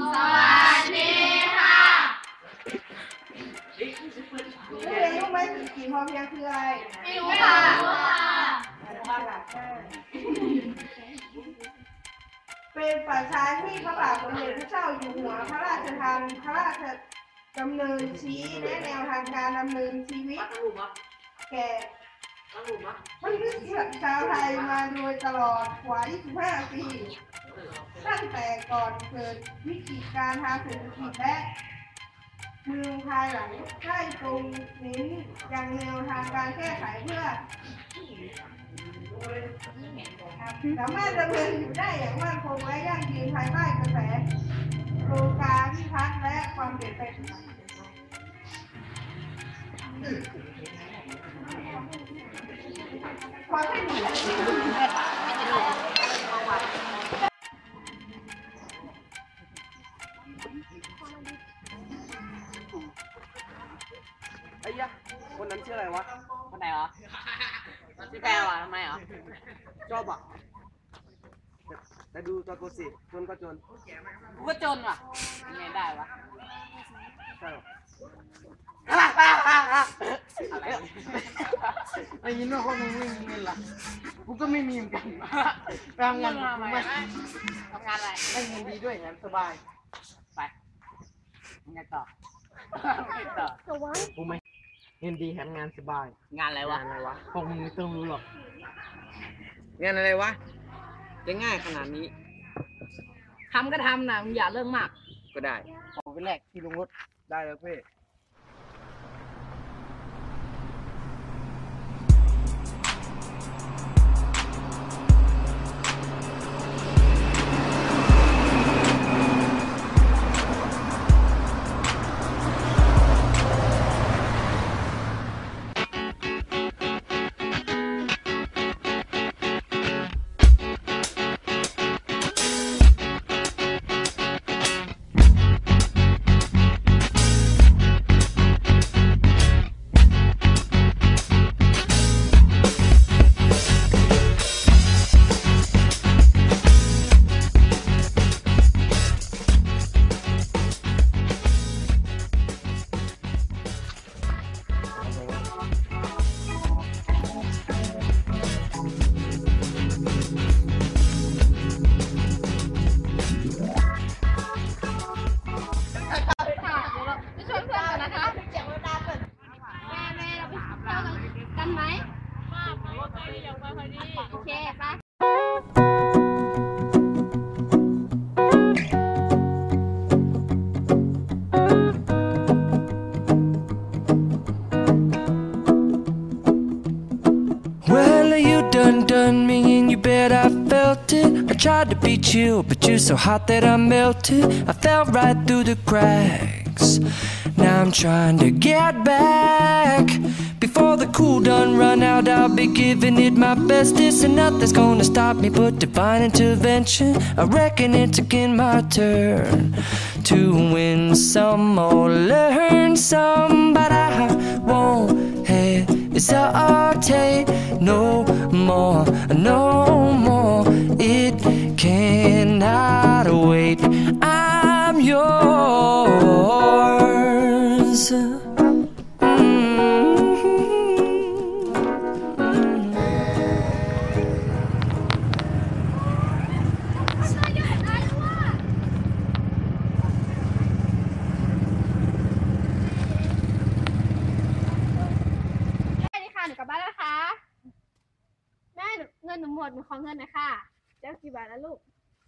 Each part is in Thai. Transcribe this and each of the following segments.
สวัสดีค่ยนรู้ไหมกี่พอเพียงคืออะไรไม่รู้ค่ะฉลาดมาเป็นป่าช้าที่พระบาทสมเด็จพระเจ้าอยู่หัวพระราชทานพระราชดำเนินชี้แนะแนวทางการดำเนินชีวิต แก่มนุษย์ชาวไทยมาโดยตลอดกว่า 25 ปี ตั้งแต่ก่อนเกิดวิกฤตการทางเศรษฐกิจและเมืองภายหลังได้ตรงเน้นยังแนวทางการแก้ไขเพื่อสามารถดำเนินอยู่ได้อย่างมั่นคงและยั่งยืนภายใต้กระแสโลกาภิพัฒน์และความเปลี่ยนแปลงความให้หนู คนนั้นชื่ออะไรวะ คนไหนเหรอชื่อแพรวะทำไมเหรอชอบอะแต่แต่ดูตัวกูสิจนก็จนกูก็จนว่ะยังไงได้วะ ใช่หรออะไรไอ้ยินว่าคนมึงไม่มีเงินล่ะกูก็ไม่มีเหมือนกันไปทำงานทำไมไม่ ทำงานอะไร ได้เงินดีด้วยแถมสบาย ไปยังไงต่อยังไงต่อกูไม่ เงินดีแถมงานสบายงานอะไรวะ งานอะไรวะพวกมึงไม่ต้องรู้หรอก งานอะไรวะ จะง่ายขนาดนี้ ทำก็ทำนะมึงอย่าเรื่องมาก ก็ได้ ขอไปแลกที่ลงรถได้แล้วเพ่ โอเคไป Well, you done done me and you bet I felt it. I tried to beat you, but you're so hot that I melted. I fell right through the cracks. Now I'm trying to get back. Before the cool done run out, I'll be giving it my best. This and nothing's gonna stop me but divine intervention. I reckon it's again my turn to win some or learn some, but I won't hesitate no more, no เงินหนูหมดหนูขอเงินหน่อยค่ะ เจ้ากี่บาทแล้วลูก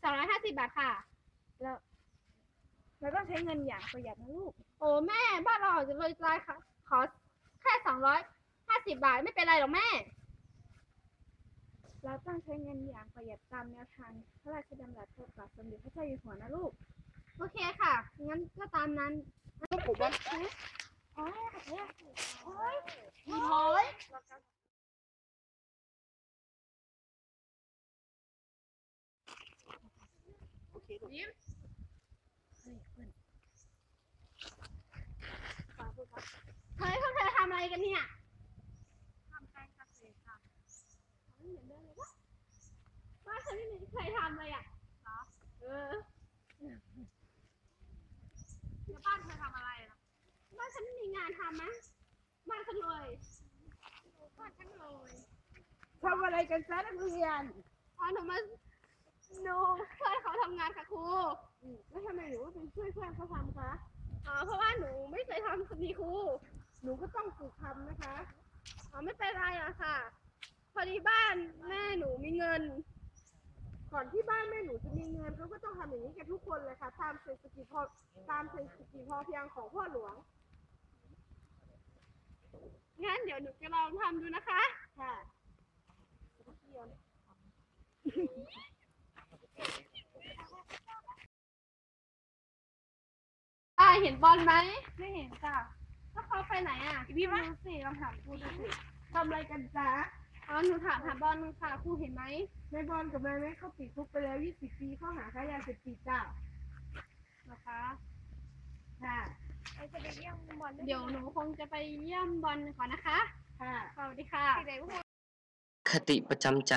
สองร้อยห้าสิบบาทค่ะ แล้วเราต้องใช้เงินอย่างประหยัดนะลูก โอ้แม่บ้านเราจะเลยรายค่ะ ขอแค่สองร้อยห้าสิบบาทไม่เป็นไรหรอกแม่ เราต้องใช้เงินอย่างประหยัดตามแนวทางพระราชดำรัสพระบาทสมเด็จพระเจ้าอยู่หัวนะลูก โอเคค่ะ งั้นก็ตามนั้นผมว่าโอ้ยโอ้ย โอ้ยโอ้ยเฮ้ยพวกเธอทำอะไรกันเนี่ย ทำการเกษตรค่ะเหมือนเดิมเลยวะบ้านเธอไม่เคยทำเลยอะเหรอเออแล้วบ้านเธอทำอะไรล่ะบ้านฉันไม่มีงานทำนะบ้านฉันเลยบ้านฉันเลยทำอะไรกันจ้านักเรียนอ๋อหนูมา หนูช่วยเขาทำงานค่ะครูแล้วทำไมหนูเป็นช่วยเพื่อนเขาทำคะ อ๋อ เพราะว่าหนูไม่เคยทำมีครู หนูก็ต้องฝึกทำนะคะ อ๋อ ไม่เป็นไรอะค่ะ พอดีบ้านแม่หนูมีเงิน ก่อนที่บ้านแม่หนูจะมีเงินเขาก็ต้องทำอย่างนี้กันทุกคนเลยค่ะ ตามเศรษฐกิจพอ ตามเศรษฐกิจพอเพียงของพ่อหลวง งั้นเดี๋ยวหนูจะลองทำดูนะคะ ค่ะ อ่าเห็นบอลไหม ไม่เห็นจ้ะแล้วเขาไปไหนอะพี่มาดูสิลองถามครูดูสิทำอะไรกันจ๊ะอ๋อหนูถามหาบอลค่ะครูเห็นไหมในบอลกับแม่แม่เขาติดคุกไปแล้ว 20 ปีข้อหาค้ายาเสพติดจ้ะนะคะค่ะเดี๋ยวหนูคงจะไปเยี่ยมบอลก่อนนะคะ ค่ะสวัสดีค่ะ คติประจำใจ